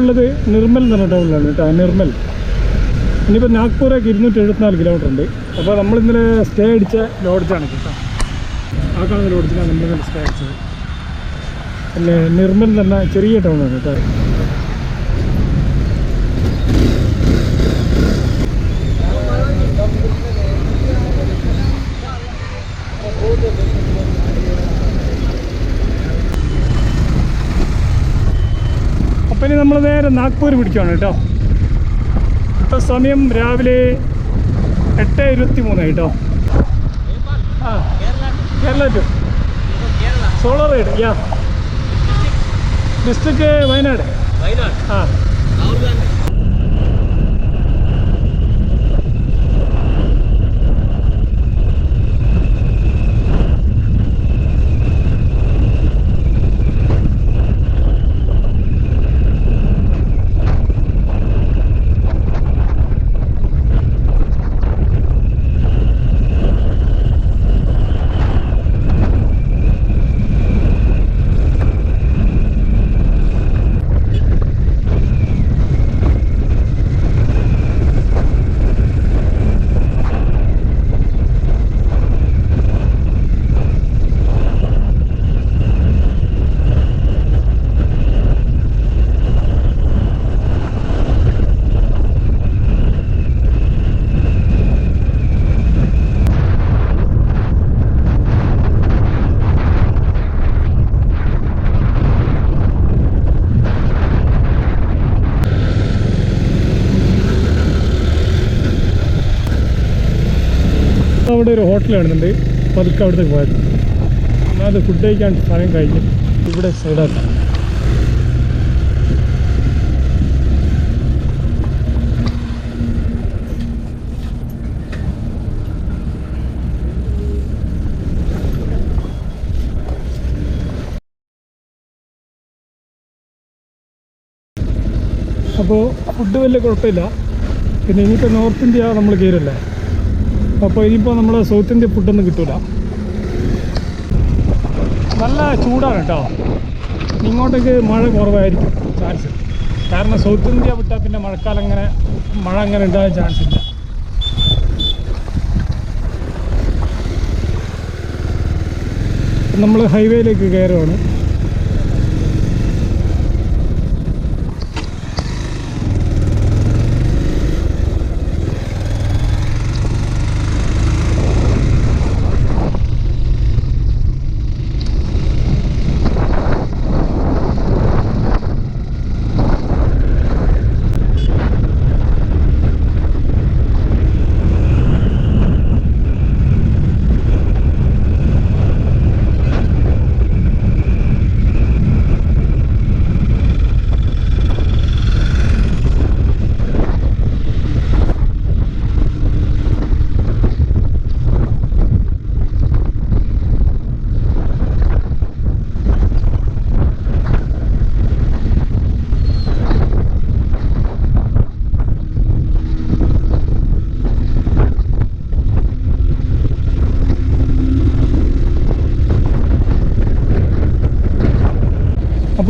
ഉള്ളത് നിർമ്മൽ എന്ന് പറഞ്ഞ ടൗണിലാണ് കേട്ടോ. നിർമ്മൽ. ഇനിയിപ്പോൾ നാഗ്പൂരേക്ക് ഇരുന്നൂറ്റി എഴുപത്തിനാല് കിലോമീറ്റർ ഉണ്ട്. അപ്പോൾ നമ്മൾ ഇന്നലെ സ്റ്റേ അടിച്ച ലോഡ്ജാണ് കേട്ടോ. ആ കാണുന്ന ലോഡ്ജിലാണ് നമ്മൾ ഇന്നലെ സ്റ്റേ അടിച്ചത്. പിന്നെ നിർമ്മൽ എന്ന് തന്നെ ചെറിയ ടൗണാണ് കേട്ടോ. ഇനി നമ്മൾ നേരെ നാഗ്പൂർ പിടിക്കുകയാണ് കേട്ടോ. ഇപ്പം സമയം രാവിലെ എട്ട് ഇരുപത്തി മൂന്ന് കേട്ടോ. ആ കേരള ടു സോളർ റൈഡ് യാ. ഡിസ്ട്രിക്ട് വയനാട്. വയനാട്. ആ. ഹോട്ടൽ കാണുന്നുണ്ട് പതുക്കെ അവിടത്തേക്ക് പോയത് ഒന്നാമത് ഫുഡ് കഴിക്കാൻ സമയം കഴിഞ്ഞു ഇവിടെ സൈഡാക്കാം അപ്പോൾ ഫുഡ് വലിയ കുഴപ്പമില്ല. പിന്നെ ഇനിയിപ്പോൾ നോർത്ത് ഇന്ത്യ നമ്മൾ കയറില്ലേ അപ്പോൾ ഇനിയിപ്പോൾ നമ്മൾ സൗത്ത് ഇന്ത്യ ഫുഡൊന്നും കിട്ടൂല. നല്ല ചൂടാണ് കേട്ടോ. ഇങ്ങോട്ടേക്ക് മഴ കുറവായിരിക്കും ചാൻസ് കാരണം സൗത്ത് ഇന്ത്യ വിട്ടാൽ പിന്നെ മഴക്കാലം അങ്ങനെ മഴ അങ്ങനെ ഉണ്ടാകാൻ ചാൻസ് ഇല്ല. നമ്മൾ ഹൈവേയിലേക്ക് കയറുവാണ്.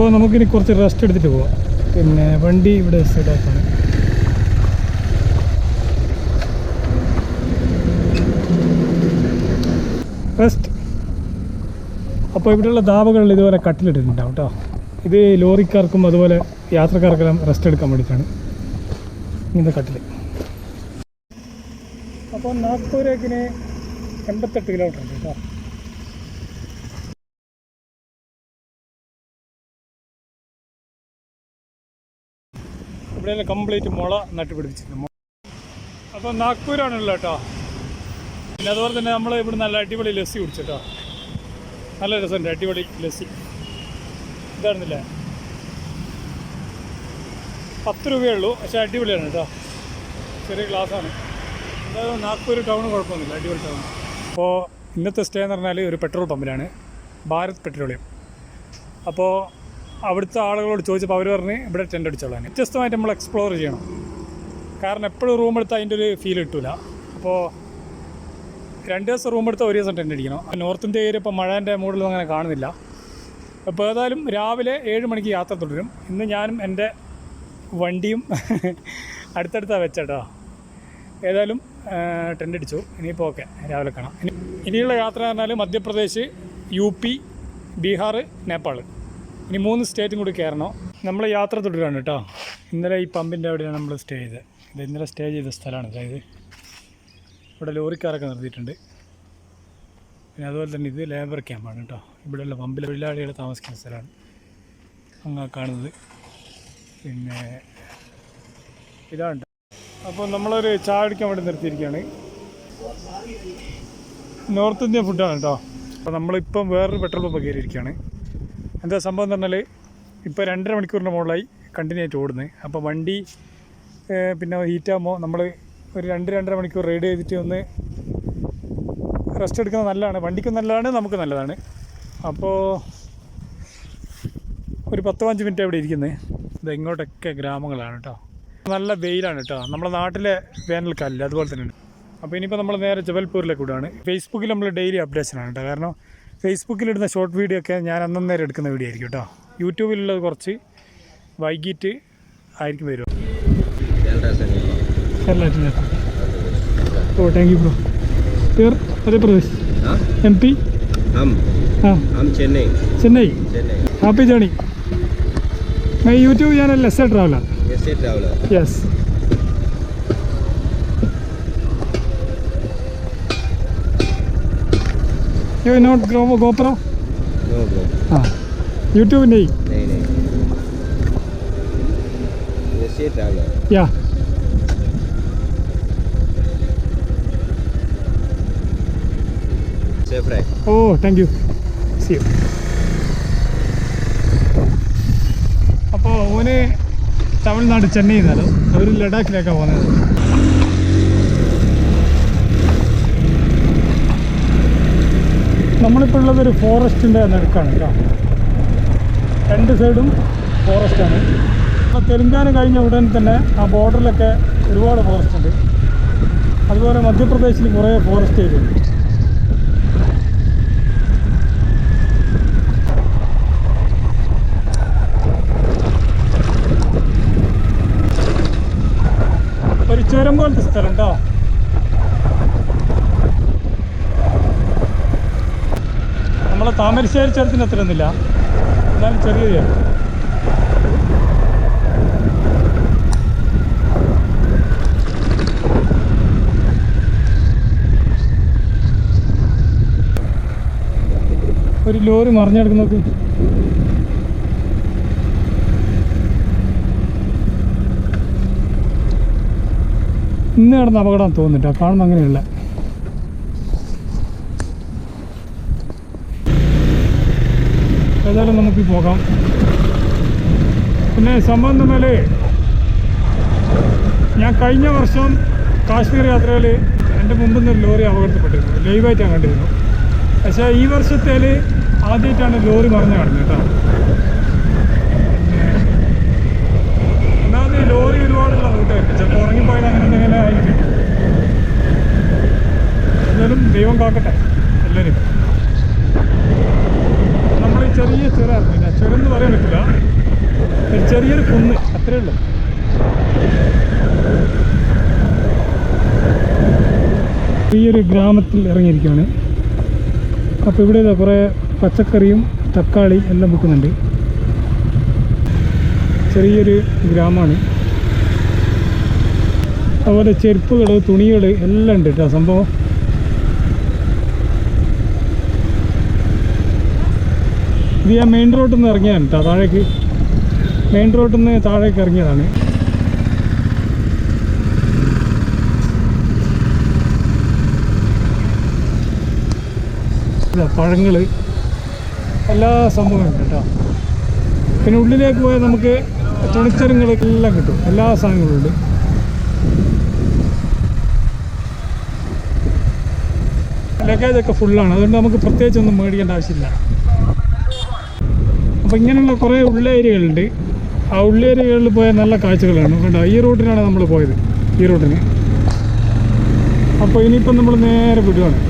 അപ്പോൾ നമുക്കിനി കുറച്ച് റെസ്റ്റ് എടുത്തിട്ട് പോവാം. പിന്നെ വണ്ടി ഇവിടെ സൈഡാക്കാണ് റെസ്റ്റ് അപ്പോൾ ഇവിടെയുള്ള ധാബകളിൽ ഇതുപോലെ കട്ടിലിട്ടിട്ടുണ്ടാവും കേട്ടോ. ഇത് ലോറിക്കാർക്കും അതുപോലെ യാത്രക്കാർക്കെല്ലാം റെസ്റ്റ് എടുക്കാൻ വേണ്ടിയിട്ടാണ്. ഇങ്ങനത്തെ കട്ടിൽ അപ്പോൾ നാഗ്പൂരേക്കിന് എൺപത്തെട്ട് കിലോമീറ്റർ ഉണ്ട് കേട്ടോ. ഇവിടെ കംപ്ലീറ്റ് മുള നട്ടുപിടിപ്പിച്ചിരുന്നു അപ്പോൾ നാഗ്പൂരാണല്ലോ കേട്ടോ. പിന്നെ അതുപോലെ തന്നെ നമ്മൾ ഇവിടെ നല്ല അടിപൊളി ലസ്സി കുടിച്ചിട്ടോ. നല്ല രസമുണ്ട് അടിപൊളി ലസ്സി. ഇതായിരുന്നില്ലേ? പത്ത് രൂപയേ ഉള്ളൂ പക്ഷേ അടിപൊളിയാണ് കേട്ടോ. ചെറിയ ഗ്ലാസ്സാണ് എന്തായാലും നാഗ്പൂർ ടൗൺ കുഴപ്പമൊന്നുമില്ല അടിപൊളി ടൗൺ അപ്പോൾ ഇന്നത്തെ സ്റ്റേ എന്ന് പറഞ്ഞാൽ ഒരു പെട്രോൾ പമ്പിലാണ് ഭാരത് പെട്രോളിയം അപ്പോൾ അവിടുത്തെ ആളുകളോട് ചോദിച്ചപ്പോൾ അവർ പറഞ്ഞ് ഇവിടെ ടെന്റ് അടിച്ചോളാൻ. വ്യത്യസ്തമായിട്ട് നമ്മൾ എക്സ്പ്ലോർ ചെയ്യണം. കാരണം എപ്പോഴും റൂം എടുത്താൽ അതിന്റെ ഒരു ഫീൽ കിട്ടില്ല അപ്പോൾ രണ്ട് ദിവസം റൂം എടുത്താൽ ഒരു ദിവസം ടെന്റ് അടിക്കണം. നോർത്ത് ഇന്ത്യ ഏരിയ ഇപ്പോൾ മഴേന്റെ മൂഡിലൊന്നും അങ്ങനെ കാണുന്നില്ല. അപ്പോൾ ഏതായാലും രാവിലെ ഏഴ് മണിക്ക് യാത്ര തുടരും. ഇന്ന് ഞാനും എന്റെ വണ്ടിയും അടുത്തടുത്താണ് വെച്ചേട്ടോ. ഏതായാലും ടെന്റ് അടിച്ചു. ഇനിയിപ്പോൾ ഓക്കെ രാവിലെ കാണാം. ഇനി ഇനിയുള്ള യാത്ര എന്ന് പറഞ്ഞാൽ മധ്യപ്രദേശ് യു പി ബീഹാർ നേപ്പാൾ ഇനി മൂന്ന് സ്റ്റേറ്റും കൂടി കയറണം? നമ്മൾ യാത്ര തുടരുകയാണ് കേട്ടോ. ഇന്നലെ ഈ പമ്പിന്റെ അവിടെയാണ് നമ്മൾ സ്റ്റേ ചെയ്തത്. ഇത് ഇന്നലെ സ്റ്റേ ചെയ്ത സ്ഥലമാണ്. അതായത് ഇവിടെ ലോറിക്കാരൊക്കെ നിർത്തിയിട്ടുണ്ട്. പിന്നെ അതുപോലെ തന്നെ ഇത് ലേബർ ക്യാമ്പാണ് കേട്ടോ. ഇവിടെയുള്ള പമ്പിലെ തൊഴിലാളികൾ താമസിക്കുന്ന സ്ഥലമാണ്. അങ്ങ് കാണുന്നത്. പിന്നെ ഇതാണ്. അപ്പോൾ നമ്മളൊരു ചായ അടിക്കാൻ വേണ്ടി നിർത്തിയിരിക്കുകയാണ്. നോർത്ത് ഇന്ത്യൻ ഫുഡാണ് കേട്ടോ. അപ്പോൾ നമ്മളിപ്പം വേറൊരു പെട്രോൾ പമ്പ് കയറിയിരിക്കുകയാണ്. എന്താ സംഭവം എന്ന് പറഞ്ഞാൽ ഇപ്പോൾ രണ്ടര മണിക്കൂറിന്റെ മുകളിലായി കണ്ടിന്യൂ ആയിട്ട് ഓടുന്നത് അപ്പോൾ വണ്ടി പിന്നെ ഹീറ്റാകുമ്പോൾ നമ്മൾ ഒരു രണ്ട് രണ്ടര മണിക്കൂർ റൈഡ് ചെയ്തിട്ട് ഒന്ന് റെസ്റ്റ് എടുക്കുന്നത് നല്ലതാണ്. വണ്ടിക്കും നല്ലതാണ് നമുക്ക് നല്ലതാണ്. അപ്പോൾ ഒരു പത്ത് പതിനഞ്ച് മിനിറ്റ് ഇവിടെ ഇരിക്കുന്നത് ഇത് ഇങ്ങോട്ടൊക്കെ ഗ്രാമങ്ങളാണ് കേട്ടോ നല്ല വെയിലാണ് കേട്ടോ നമ്മുടെ നാട്ടിലെ വേനൽക്കാലില്ല അതുപോലെ തന്നെയാണ്. അപ്പോൾ ഇനിയിപ്പോൾ നമ്മൾ നേരെ ജബൽപൂരിലേക്ക് വിടുകയാണ് ഫേസ്ബുക്കിൽ നമ്മൾ ഡെയിലി അപ്ഡേഷനാണ് കേട്ടോ കാരണം ഫേസ്ബുക്കിലിടുന്ന ഷോർട്ട് വീഡിയോ ഒക്കെ ഞാൻ അന്നേരം എടുക്കുന്ന വീഡിയോ ആയിരിക്കും കേട്ടോ. യൂട്യൂബിലുള്ളത് കുറച്ച് വൈകിട്ട് ആയിരിക്കും വരും ഓ താങ്ക് യു ബ്രോ പേർ Madhya Pradesh M P Chennai Chennai happy journey my YouTube channel S A traveller yes you not grow GoPro യൂട്യൂബിന്റെ oh thank you see you അപ്പോൾ ഓന് തമിഴ്നാട് ചെന്നൈ നിന്നാണ്. അവർ ലഡാക്കിലേക്കാണ് പോകുന്നത് നമ്മളിപ്പോൾ ഉള്ളത് ഒരു ഫോറസ്റ്റിന്റെ നടുക്കാണ് കേട്ടോ. രണ്ട് സൈഡും ഫോറസ്റ്റാണ്. അപ്പോൾ തെലുങ്കാന കഴിഞ്ഞ ഉടൻ തന്നെ ആ ബോർഡറിലൊക്കെ ഒരുപാട് ഫോറസ്റ്റ് ഉണ്ട്. അതുപോലെ മധ്യപ്രദേശിൽ കുറേ ഫോറസ്റ്റ് ഏരിയ ഉണ്ട് ഒരു ചുരം പോലത്തെ സ്ഥലം കേട്ടോ. നമ്മളെ താമരശ്ശേരി ചരത്തിന് അത്ര ഒന്നുമില്ല എന്നാലും ചെറിയ ഒരു ലോറി മറിഞ്ഞെടുക്കുന്ന ഇന്ന് നടന്ന അപകടം തോന്നിട്ടാ കാണുമ്പോൾ അങ്ങനെയുള്ള ഏതായാലും നമുക്ക് പോകാം. പിന്നെ സംഭവം ഞാൻ കഴിഞ്ഞ വർഷം കാശ്മീർ യാത്രയിൽ എന്റെ മുമ്പിൽ നിന്ന് ലോറി അപകടത്തിൽപ്പെട്ടിരുന്നു. ലൈവായിട്ട് ഞാൻ കണ്ടിരുന്നു. പക്ഷേ ഈ വർഷത്തേൽ ആദ്യമായിട്ടാണ് ലോറി മറിഞ്ഞ് കാണുന്നത് കേട്ടോ ഒന്നാമത് ഈ ലോറി ഒരുപാടുള്ള റൂട്ടായിരിക്കും ചിലപ്പോൾ ഉറങ്ങിപ്പോയത് അങ്ങനെ എന്തെങ്കിലും ആയിരിക്കും എന്നാലും ദൈവം കാക്കട്ടെ എല്ലാവരും നമ്മൾ ഈ ചെറിയ ചുരമായിരുന്നു ഞാൻ ചുരം എന്ന് പറയാൻ പറ്റില്ല ഒരു ചെറിയൊരു കുന്ന് അത്രേ ഉള്ളൂ ഈ ഒരു ഗ്രാമത്തിൽ ഇറങ്ങിയിരിക്കുകയാണ്. അപ്പോൾ ഇവിടെ കുറേ പച്ചക്കറിയും തക്കാളി എല്ലാം വിൽക്കുന്നുണ്ട്. ചെറിയൊരു ഗ്രാമമാണ്. അതുപോലെ ചെരുപ്പുകൾ തുണികൾ എല്ലാം ഉണ്ട് കേട്ടോ സംഭവം. ഇത് ഞാൻ മെയിൻ റോഡിൽ നിന്ന് ഇറങ്ങിയതാണ് കേട്ടോ താഴേക്ക്. മെയിൻ റോഡിൽ നിന്ന് താഴേക്ക് ഇറങ്ങിയതാണ്. പഴങ്ങൾ എല്ലാ സംഭവവും കേട്ടോ. പിന്നെ ഉള്ളിലേക്ക് പോയാൽ നമുക്ക് തുണിച്ചരങ്ങളെല്ലാം കിട്ടും. എല്ലാ സാധനങ്ങളും ഉണ്ട്. ലഗേജൊക്കെ ഫുള്ളാണ്. അതുകൊണ്ട് നമുക്ക് പ്രത്യേകിച്ചൊന്നും മേടിക്കേണ്ട ആവശ്യമില്ല. അപ്പോൾ ഇങ്ങനെയുള്ള കുറേ ഉള്ളേരിയകളുണ്ട് ആ ഉള്ളേരിയകളിൽ പോയാൽ നല്ല കാഴ്ചകളാണ്. കണ്ടോ? ഈ റൂട്ടിനാണ് നമ്മൾ പോയത്. ഈ റൂട്ടിന്. അപ്പോൾ ഇനിയിപ്പം നമ്മൾ നേരെ വിടുകയാണ്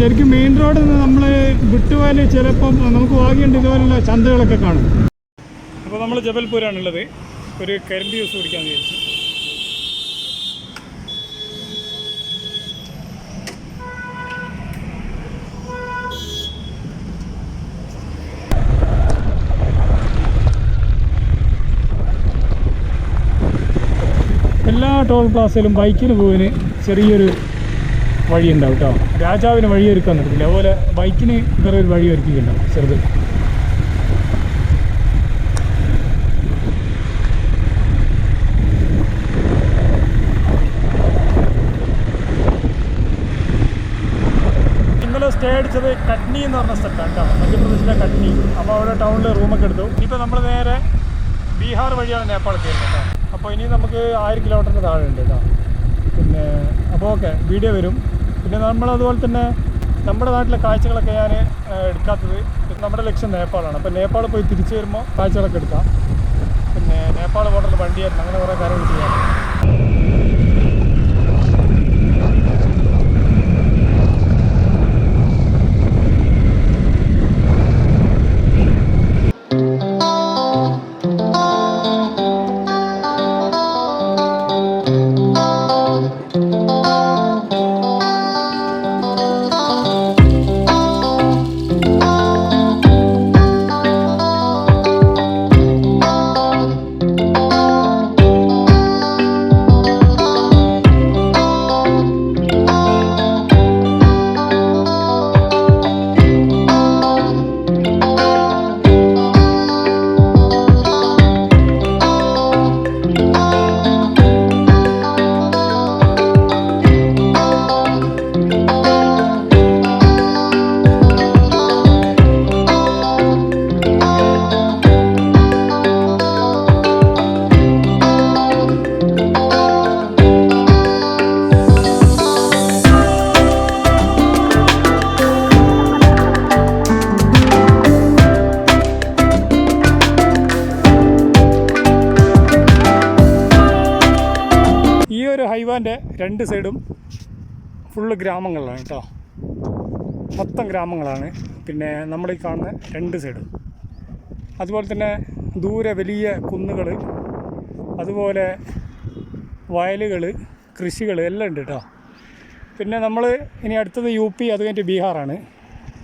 ശരിക്കും മെയിൻ റോഡിൽ നിന്ന് നമ്മൾ വിട്ടുപോയാൽ ചിലപ്പം നമുക്ക് ഭാഗ്യമുണ്ട് ഇതുപോലുള്ള ചന്തകളൊക്കെ കാണും. അപ്പോൾ നമ്മൾ ജബൽപൂരാണുള്ളത്. ഒരു കരിമ്പ് ജ്യൂസ് കുടിക്കാൻ വിചാരിച്ചു. എല്ലാ ടോൾ പ്ലാസയിലും ബൈക്കിന് പോവിന് ചെറിയൊരു വഴിയുണ്ടാവും കേട്ടോ രാജാവിന് വഴിയൊരുക്കാൻ നിർത്തില്ല അതുപോലെ ബൈക്കിന് വേറെ ഒരു വഴി ഒരുക്കിയിട്ടുണ്ടാവും ചെറുത്. സ്റ്റേ അടിച്ചത് കട്നി എന്ന് പറഞ്ഞ സ്ഥലത്താണ് കേട്ടോ മധ്യപ്രദേശിലെ കട്നി. അപ്പോൾ അവിടെ ടൗണിൽ റൂമൊക്കെ എടുത്തു. ഇനിയിപ്പോൾ നമ്മൾ നേരെ ബീഹാർ വഴിയാണ് നേപ്പാൾ കയറുന്നത് കേട്ടോ അപ്പോൾ ഇനി നമുക്ക് ആയിരം കിലോമീറ്ററിന് താഴെ ഉണ്ട് കേട്ടോ പിന്നെ അപ്പോൾ ഓക്കെ വീഡിയോ വരും. പിന്നെ നമ്മൾ അതുപോലെ തന്നെ നമ്മുടെ നാട്ടിലെ കാഴ്ചകളൊക്കെ ഞാൻ എടുക്കാത്തത് നമ്മുടെ ലക്ഷ്യം നേപ്പാളാണ്. അപ്പോൾ നേപ്പാൾ പോയി തിരിച്ചു വരുമ്പോൾ കാഴ്ചകളൊക്കെ എടുക്കാം. പിന്നെ നേപ്പാൾ ബോർഡറിൽ വണ്ടിയായിരുന്നു അങ്ങനെ കുറേ കാര്യങ്ങൾ ചെയ്യാം. ഒരു ഹൈവാന്റെ രണ്ട് സൈഡും ഫുള്ള് ഗ്രാമങ്ങളാണ് കേട്ടോ. മൊത്തം ഗ്രാമങ്ങളാണ്. പിന്നെ നമ്മൾ ഈ കാണുന്ന രണ്ട് സൈഡും. അതുപോലെ തന്നെ ദൂരെ വലിയ കുന്നുകൾ അതുപോലെ വയലുകൾ കൃഷികൾ എല്ലാം ഉണ്ട് കേട്ടോ. പിന്നെ നമ്മൾ ഇനി അടുത്തത് യു പി അത് കഴിഞ്ഞിട്ട് ബീഹാറാണ്.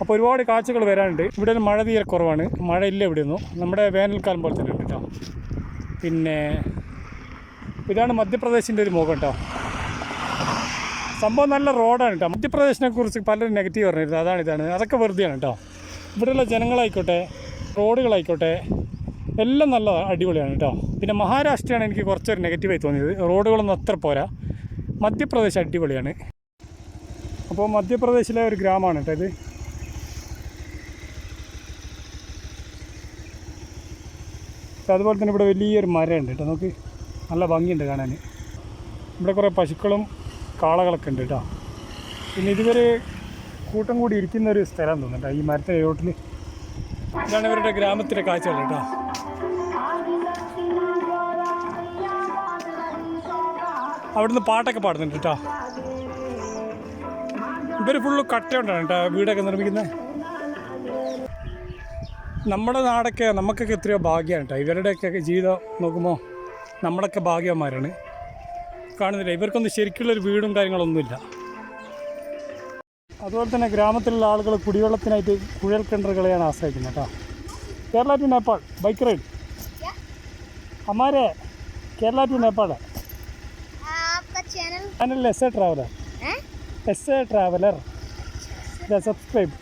അപ്പോൾ ഒരുപാട് കാഴ്ചകൾ വരാനുണ്ട്. ഇവിടെ മഴ തീരെ കുറവാണ്. മഴയില്ല ഇല്ല ഇവിടെ നമ്മുടെ വേനൽക്കാലം പോലെ തന്നെ ഉണ്ട് കേട്ടോ. പിന്നെ ഇതാണ് മധ്യപ്രദേശിന്റെ ഒരു മുഖം കേട്ടോ സംഭവം നല്ല റോഡാണ് കേട്ടോ മധ്യപ്രദേശിനെ കുറിച്ച് പലരും നെഗറ്റീവ് പറഞ്ഞിരുന്നു. അതാണ് ഇതാണ്. അതൊക്കെ വെറുതെയാണ് കേട്ടോ ഇവിടെയുള്ള ജനങ്ങളായിക്കോട്ടെ റോഡുകളായിക്കോട്ടെ എല്ലാം നല്ല അടിപൊളിയാണ് കേട്ടോ പിന്നെ മഹാരാഷ്ട്രയാണ് എനിക്ക് കുറച്ചൊരു നെഗറ്റീവായി തോന്നിയത്. റോഡുകളൊന്നും അത്ര പോരാ. മധ്യപ്രദേശ് അടിപൊളിയാണ്. അപ്പോൾ മധ്യപ്രദേശിലെ ഒരു ഗ്രാമമാണ് കേട്ടോ ഇത്. അതുപോലെ തന്നെ ഇവിടെ വലിയൊരു മരമുണ്ട് കേട്ടോ നമുക്ക് നല്ല ഭംഗിയുണ്ട് കാണാൻ. ഇവിടെ കുറേ പശുക്കളും കാളകളൊക്കെ ഉണ്ട് കേട്ടോ. പിന്നെ ഇതുവരെ കൂട്ടം കൂടി ഇരിക്കുന്ന ഒരു സ്ഥലം തോന്നുന്നുണ്ട്. ഈ മരത്തെ ചോട്ടിൽ ഇതാണ് ഇവരുടെ ഗ്രാമത്തിലെ കാഴ്ചകൾ കേട്ടോ. അവിടുന്ന് പാട്ടൊക്കെ പാടുന്നുണ്ട് കേട്ടോ. ഇവർ ഫുള്ള് കട്ടയുണ്ടാണ് കേട്ടോ വീടൊക്കെ നിർമ്മിക്കുന്നത്. നമ്മുടെ നാടൊക്കെ നമുക്കൊക്കെ എത്രയോ ഭാഗ്യമാണ് കേട്ടോ. ഇവരുടെയൊക്കെ ജീവിതം നോക്കുമ്പോൾ നമ്മളൊക്കെ ഭാഗ്യവന്മാരാണ്. കാണുന്നില്ല? ഇവർക്കൊന്നും ശരിക്കുള്ളൊരു വീടും കാര്യങ്ങളൊന്നുമില്ല. അതുപോലെ തന്നെ ഗ്രാമത്തിലുള്ള ആളുകൾ കുടിവെള്ളത്തിനായിട്ട് കുഴൽ കിണറുകളെയാണ് ആശ്രയിക്കുന്നത് കേട്ടോ. Kerala to Nepal bike ride അമ്മാരെ Kerala to Nepal channel S A traveller S A traveller subscribe